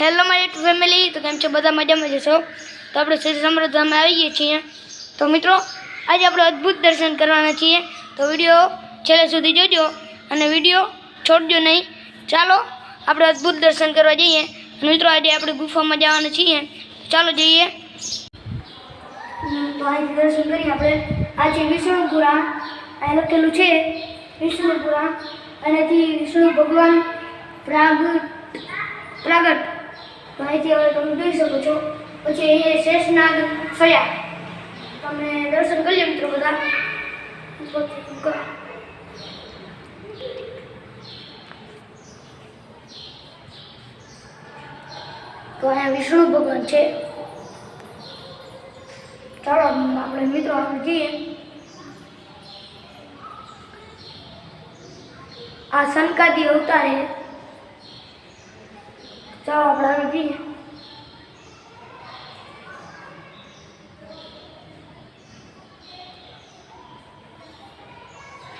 Hello મારી family તો કેમ છો? બધા મજામાં જશો તો આપણે શ્રી સમૃદ્ધામાં આવી ગયા છીએ. તો મિત્રો, આજે આપણે અદ્ભુત દર્શન કરવાના છીએ. તો વીડિયો છેલ્લે સુધી જોજો અને વીડિયો છોડજો નહીં. ચાલો, આપણે અદ્ભુત દર્શન કરવા જઈએ. અને મિત્રો, આજે આપણે ગુફામાં જવાના છીએ. ચાલો જઈએ. તો આજે દર્શન કરીએ આપણે. આજે વિષ્ણુપુરા અહીં લખેલું છે. વિષ્ણુપુરા. આનાથી વિષ્ણુ ભગવાન પ્રાગ પ્રાગટ. તો અહીંથી હવે તમે જોઈ શકો છો. પછી એ શેષનાગ થયા તમે દર્શન કરી મિત્રો બધા. તો અહીંયા વિષ્ણુ ભગવાન છે. ચાલો, આપણે મિત્રો આપણે જઈએ. આ સંકાદી અવતાર ચાલો આપણે આગળ જઈએ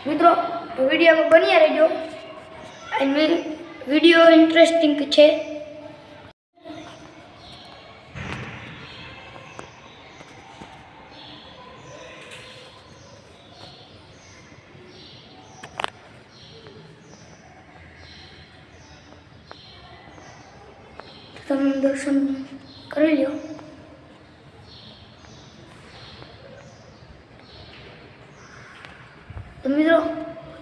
મિત્રો વિડીયોમાં બન્યા રહેજો. વીડિયો ઇન્ટરેસ્ટિંગ છે. તમે દર્શન કરી લો તો મિત્રો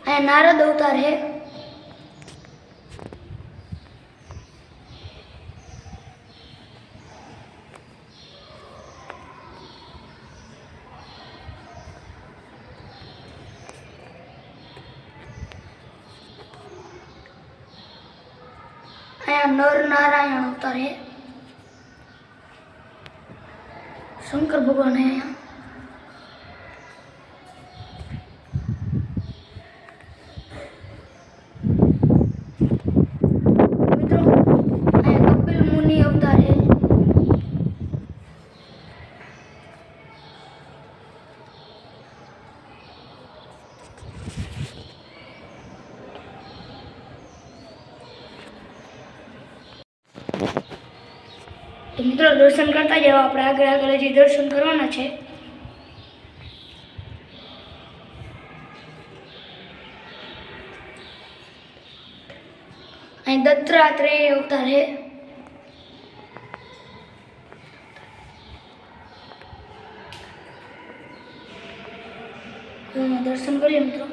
અહીંયા નારદ અવતાર છે. નર નારાયણ અવતાર શંકર ભગવાન અહીંયા મિત્રો અહીંયા કપિલ મુનિ અવતાર છે મિત્રો દર્શન કરતા જાઓ આપણે આગળ આગળ હજી દર્શન કરવાના છે. અહીં દત્તાત્રેય અવતાર એમાં દર્શન કરીએ મિત્રો.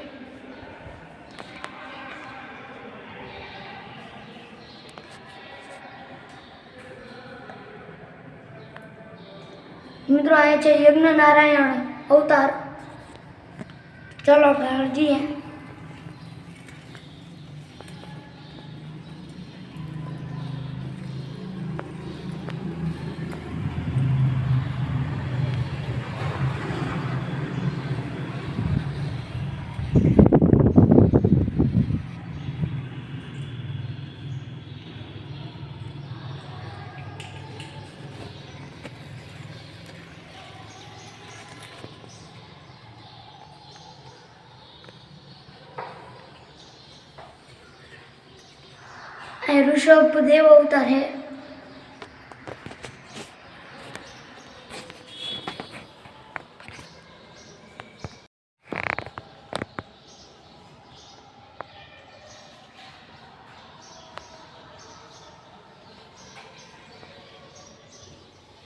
મિત્રો આ છે યજ્ઞ નારાયણ અવતાર. ચલો જઈએ અહીં ઋષભ દેવ અવતાર હે.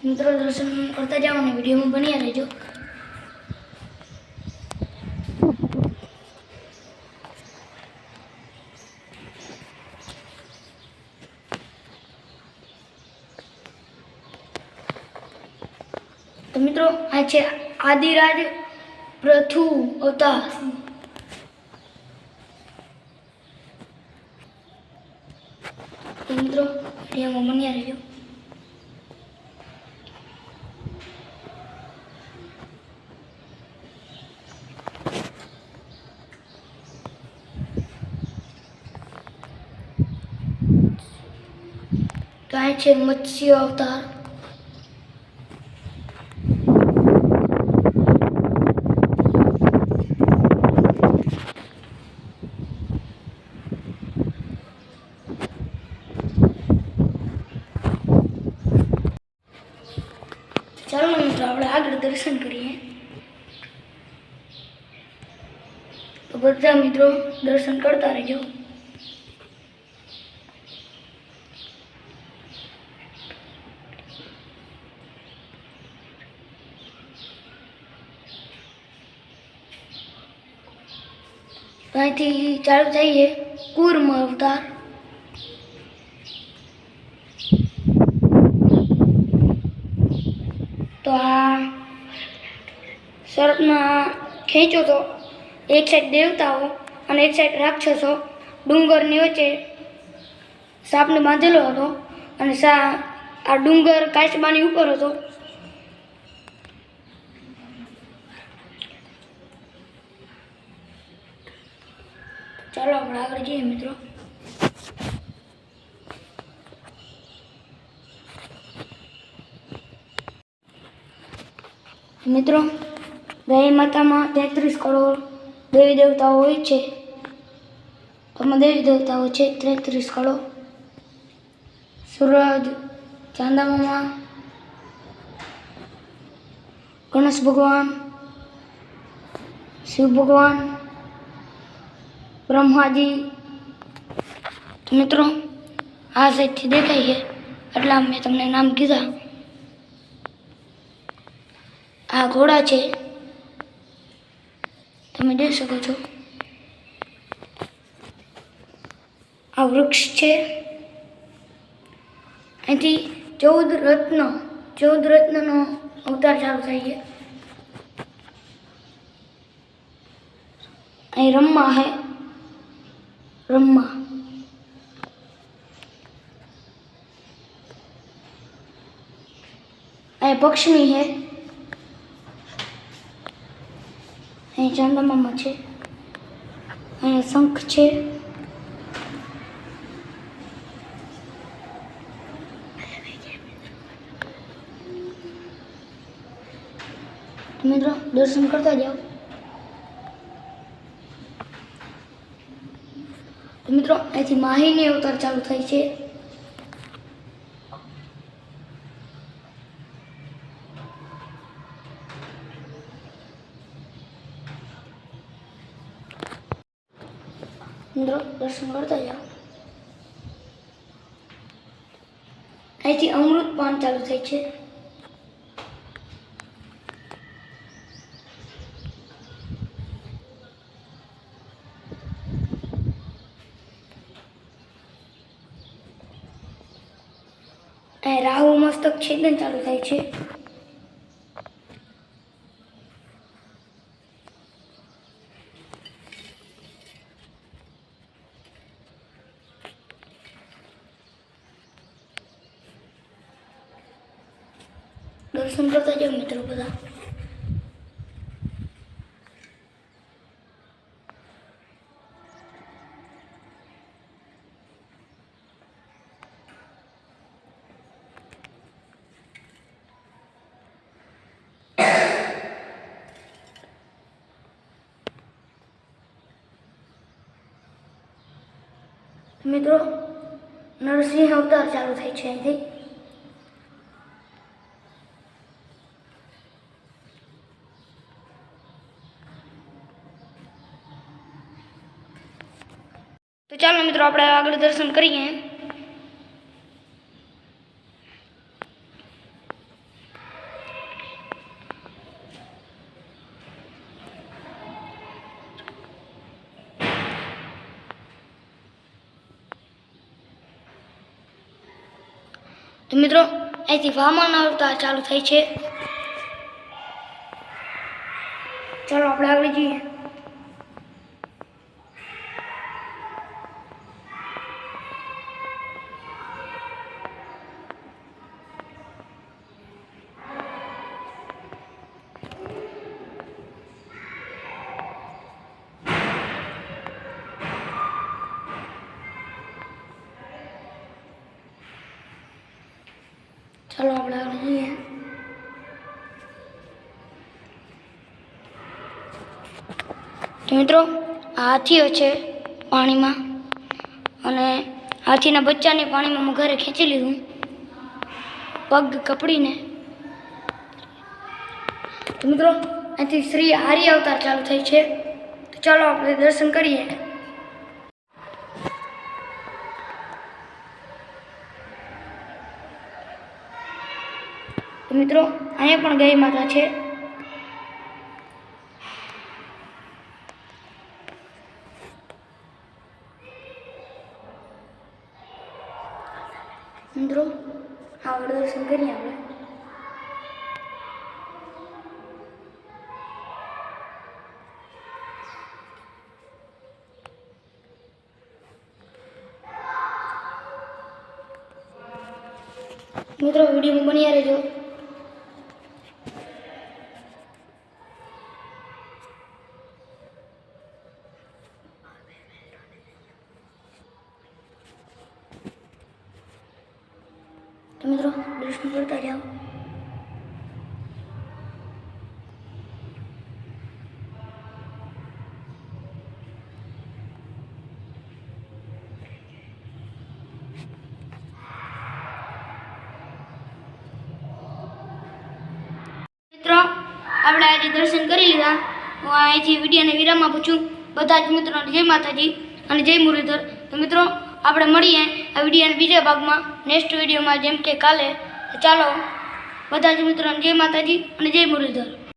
મિત્રો દર્શન કરતા જાઓ અને વિડીયોમાં બન્યા રહેજો તો મિત્રો આ છે આદિરાજ પ્રથુ અવતાર. તો મિત્રો વિડીયોમાં બન્યા રહેજો તો આ છે મત્સ્ય અવતાર. આગળ દર્શન કરીએ તો બધા મિત્રો દર્શન કરતા રહેજો તો અહીંથી ચાલુ થઈએ કુર્મ અવતાર. તો આ શરતમાં ખેંચો તો. એક સાઈડ દેવતાઓ અને એક સાઈડ રાક્ષસો ડુંગરની વચ્ચે સાપને બાંધેલો હતો અને સા આ ડુંગર કાચબાની ઉપર હતો. ચાલો, આપણે આગળ જઈએ મિત્રો. મિત્રો દહી માતામાં તેત્રીસ કરોડ દેવી દેવતાઓ હોય છે. તેમાં દેવી દેવતાઓ છે તેત્રીસ કરોડ. સૂરજ ચાંદામામાં ગણેશ ભગવાન, શિવ ભગવાન, બ્રહ્માજી. મિત્રો, આ સાઈડથી દેખાય છે. એટલે મેં તમને નામ કીધા. આ ઘોડા છે. તમે જોઈ શકો છો. આ વૃક્ષ છે. અહીંથી ચૌદ રત્ન, ચૌદ રત્નનો અવતાર ચાલુ થાય છે. અહીં રમ્મા હે. રમ્મા અહીં પક્ષમી હે. અહીં ચાંદામામાં છે અહીંયા શંખ છે મિત્રો દર્શન કરતા જાઓ મિત્રો અહીંથી માહીની અવતાર ચાલુ થાય છે મિત્રો દર્શન કરતા જાઓ અહીંથી અમૃત પાન ચાલુ થાય છે રાહુ મસ્તક છેદન ચાલુ થાય છે દર્શન કરતા જાઓ મિત્રો બધા મિત્રો નરસિંહ અવતાર ચાલુ થાય છે અહીંથી. તો ચાલો મિત્રો આપણે આગળ દર્શન કરીએ. તો મિત્રો અહીંથી વામાન આવતા ચાલુ થાય છે ચાલો આપણે આગળ જઈએ ચાલો આપણે આગળ તો મિત્રો હાથીઓ છે પાણીમાં. અને હાથીના બચ્ચાને પાણીમાં હું ઘરે ખેંચી લીધું. પગ કપડીને. તો મિત્રો, અહીંથી શ્રી હારી અવતાર ચાલુ થઈ છે. તો ચાલો આપણે દર્શન કરીએ. તો મિત્રો, અહીંયા પણ ગાય માતા છે. મિત્રો આગળ દર્શન કરીએ આપણે. મિત્રો, વીડિયો બન્યા રહેજો તો મિત્રો દર્શન કરતા આપણે આજે દર્શન કરી લીધા. હું અહીંથી વિડીયોને વિરામ આપું છું. બધા જ મિત્રોને જય માતાજી અને જય મુરલીધર. તો મિત્રો, આપણે મળીએ આ વિડીયોના બીજા ભાગમાં નેક્સ્ટ વિડીયોમાં જેમ કે કાલે ચાલો, બધા જ મિત્રોને જય માતાજી અને જય મુરલીધર.